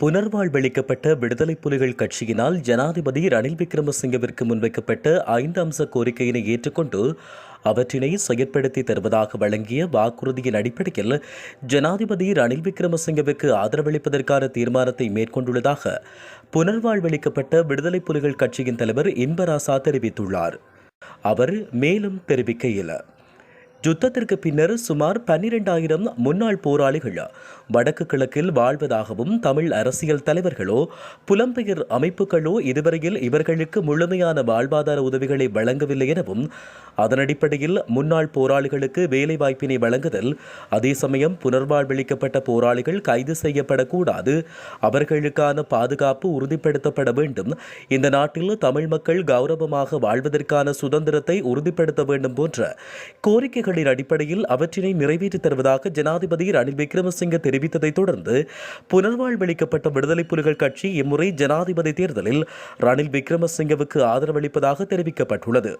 புனர்வாழ்வளிக்கப்பட்ட விடுதலை புலிகள் கட்சியினால் ஜனாதிபதி ரணில் விக்ரமசிங்கவிற்கு முன்வைக்கப்பட்ட ஐந்து அம்ச கோரிக்கையினை ஏற்றுக்கொண்டு அவற்றினை செயற்படுத்தி தருவதாக வழங்கிய வாக்குறுதியின் அடிப்படையில் ஜனாதிபதி ரணில் விக்ரமசிங்கவுக்கு ஆதரவளிப்பதற்கான தீர்மானத்தை மேற்கொண்டுள்ளதாக புனர்வாழ்வளிக்கப்பட்ட விடுதலை புலிகள் கட்சியின் தலைவர் இன்பராசா தெரிவித்துள்ளார். அவர் மேலும் தெரிவிக்கையில் யுத்தத்திற்கு பின்னர் சுமார் பன்னிரெண்டாயிரம் முன்னாள் போராளிகள் வடக்கு கிழக்கில் வாழ்வதாகவும் தமிழ் அரசியல் தலைவர்களோ புலம்பெயர் அமைப்புகளோ இதுவரையில் இவர்களுக்கு முழுமையான வாழ்வாதார உதவிகளை வழங்கவில்லை எனவும் அதன் அடிப்படையில் முன்னாள் போராளிகளுக்கு வேலைவாய்ப்பினை வழங்குதல் அதே சமயம் புனர்வாழ்வளிக்கப்பட்ட போராளிகள் கைது செய்யப்படக்கூடாது அவர்களுக்கான பாதுகாப்பு உறுதிப்படுத்தப்பட வேண்டும். இந்த நாட்டில் தமிழ் மக்கள் கௌரவமாக வாழ்வதற்கான சுதந்திரத்தை உறுதிப்படுத்த வேண்டும் போன்ற கோரிக்கைகளின் அடிப்படையில் அவற்றினை நிறைவேற்றி தருவதாக ஜனாதிபதி ரணில் விக்ரமசிங்க தெரிவித்ததைத் தொடர்ந்து புனர்வாழ்வளிக்கப்பட்ட விடுதலை புலிகள் கட்சி இம்முறை ஜனாதிபதி தேர்தலில் ரணில் விக்ரமசிங்கவுக்கு ஆதரவளிப்பதாக தெரிவிக்கப்பட்டுள்ளது.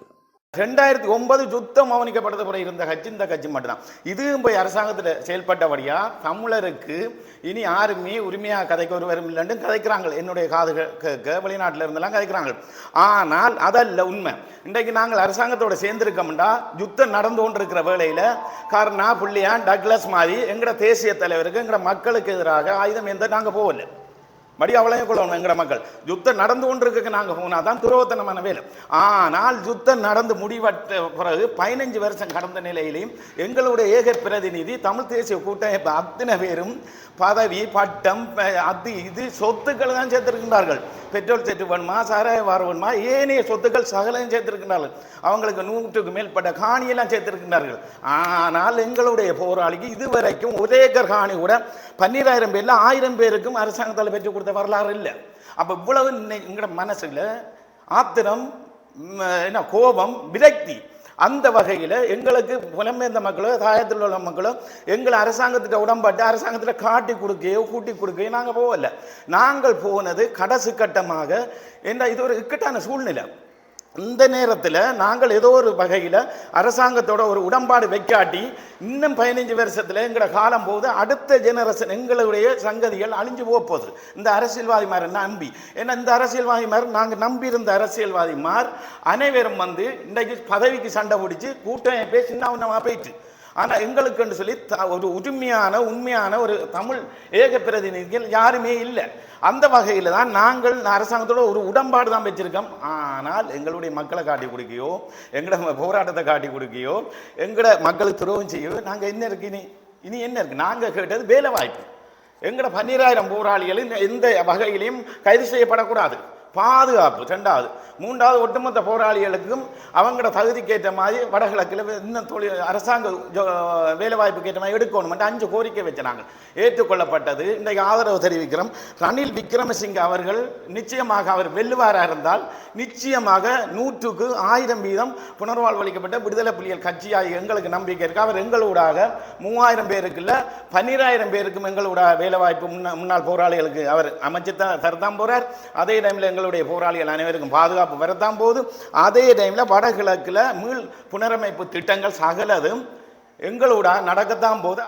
ரெண்டாயிரத்தி ஒன்பது சுத்தம் கவனிக்கப்பட்டது கூட இருந்த கட்சி இந்த கட்சி மட்டும்தான். இதுவும் போய் அரசாங்கத்தில் செயல்பட்டபடியா தமிழருக்கு இனி யாருமே உரிமையாக கதைக்க ஒருவரும் இல்லைன்னு கதைக்கிறாங்க. என்னுடைய காதுகள் கேட்க வெளிநாட்டில் இருந்தெல்லாம் கதைக்கிறாங்க. ஆனால் அதல்ல உண்மை. இன்றைக்கு நாங்கள் அரசாங்கத்தோட சேர்ந்திருக்கோம்டா. யுத்தம் நடந்து கொண்டிருக்கிற வேளையில் கர்ணா புள்ளியான் டக்ளஸ் மாதிரி எங்களோட தேசிய தலைவருக்கு எங்களோட மக்களுக்கு எதிராக ஆயுதம் எந்த நாங்கள் போகல. மடி அவளையும் கொள்ளணும் எங்கட மக்கள். யுத்தம் நடந்து கொண்டிருக்கு நாங்கள் போனால் தான் துரோகத்தனமான வேலை. ஆனால் யுத்தம் நடந்து முடிவற்ற பிறகு பதினஞ்சு வருஷம் கடந்த நிலையிலையும் எங்களுடைய ஏக பிரதிநிதி தமிழ் தேசிய கூட்டமைப்பு அத்தனை பேரும் பதவி பட்டம் அது இது சொத்துக்கள் தான் சேர்த்திருக்கின்றார்கள். பெட்ரோல் செட்டு வேணுமா சாராய வார வேணுமா ஏனைய சொத்துக்கள் சகலையும் சேர்த்திருக்கின்றார்கள். அவங்களுக்கு நூற்றுக்கு மேற்பட்ட காணியெல்லாம் சேர்த்திருக்கின்றார்கள். ஆனால் எங்களுடைய போராளிக்கு இதுவரைக்கும் ஒரே ஏக்கர் காணி கூட பன்னிராயிரம் பேரில் ஆயிரம் பேருக்கும் அரசாங்கத்தால் பெற்றுக் கொடுத்த வரலாறு இல்லை. அப்போ இவ்வளவு எங்களோட மனசில் ஆத்திரம் என்ன கோபம் விரக்தி அந்த வகையில் எங்களுக்கு புலம்பெயர்ந்த மக்களோ தாயத்தில் உள்ள மக்களோ எங்களை அரசாங்கத்திட்ட உடம்பாட்டு அரசாங்கத்தில் காட்டி கொடுக்கையோ கூட்டி கொடுக்கையோ நாங்கள் போகலை. நாங்கள் போனது கடைசி கட்டமாக என்ன இது ஒரு இக்கட்டான சூழ்நிலை. இந்த நேரத்தில் நாங்கள் ஏதோ ஒரு வகையில் அரசாங்கத்தோட ஒரு உடன்பாடு வைக்காட்டி இன்னும் பதினஞ்சு வருஷத்தில் எங்களோட காலம் போது அடுத்த ஜெனரேஷன் எங்களுடைய சங்கதிகள் அழிஞ்சு போகுது. இந்த அரசியல்வாதிமாரை நம்பி ஏன்னா இந்த அரசியல்வாதிமார் நாங்கள் நம்பியிருந்த அரசியல்வாதிமார் அனைவரும் வந்து இன்றைக்கு பதவிக்கு சண்டை பிடிச்சி கூட்டம் பேசி சின்ன போயிட்டு. ஆனால் எங்களுக்குன்னு சொல்லி த- ஒரு உரிமையான உண்மையான ஒரு தமிழ் ஏக பிரதிநிதிகள் யாருமே இல்லை. அந்த வகையில் தான் நாங்கள் அரசாங்கத்தோட ஒரு உடன்பாடு தான் வச்சிருக்கோம். ஆனால் எங்களுடைய மக்களை காட்டி கொடுக்கையோ எங்களோட போராட்டத்தை காட்டி கொடுக்கையோ எங்களோட மக்களுக்கு துரோகம் செய்யவோ நாங்கள் என்ன இருக்கு இனி? இனி என்ன இருக்கு? நாங்கள் கேட்டது வேலை வாய்ப்பு எங்களோட பன்னிராயிரம் போராளிகளும் எந்த வகையிலையும் கைது செய்யப்படக்கூடாது. பாதுகாப்பு ரெண்டாவது. மூன்றாவது ஒட்டுமொத்த போராளிகளுக்கும் அவங்களோட தகுதிக்கேற்ற மாதிரி வடகிழக்கில் இன்னும் தொழில் அரசாங்க ஜோ- வேலைவாய்ப்புக்கு ஏற்ற மாதிரி எடுக்கணும் அஞ்சு கோரிக்கை வச்சாங்க. ஏற்றுக்கொள்ளப்பட்டது. இன்றைக்கு ஆதரவு தெரிவிக்கிறோம். ரணில் விக்ரமசிங்க அவர்கள் நிச்சயமாக அவர் வெல்லுவாராக இருந்தால் நிச்சயமாக நூற்றுக்கு ஆயிரம் வீதம் புனர்வாழ்வளிக்கப்பட்ட விடுதலை புலிகள் கட்சியாக எங்களுக்கு நம்பிக்கை இருக்கு. அவர் எங்களூடாக மூவாயிரம் பேருக்கு இல்லை பன்னிராயிரம் பேருக்கும் எங்களோட வேலைவாய்ப்பு முன்னாள் போராளிகளுக்கு அவர் அமைச்சு தான் தரத்தான் போகிறார் அதே டைமில் எங்களுடைய போராளிகள் அனைவருக்கும் பாதுகாப்பு வரத்தான் போது அதே டைமில் வடகிழக்கில் மீள் புனரமைப்பு திட்டங்கள் சகலதும் எங்களோட நடக்கத்தான் போது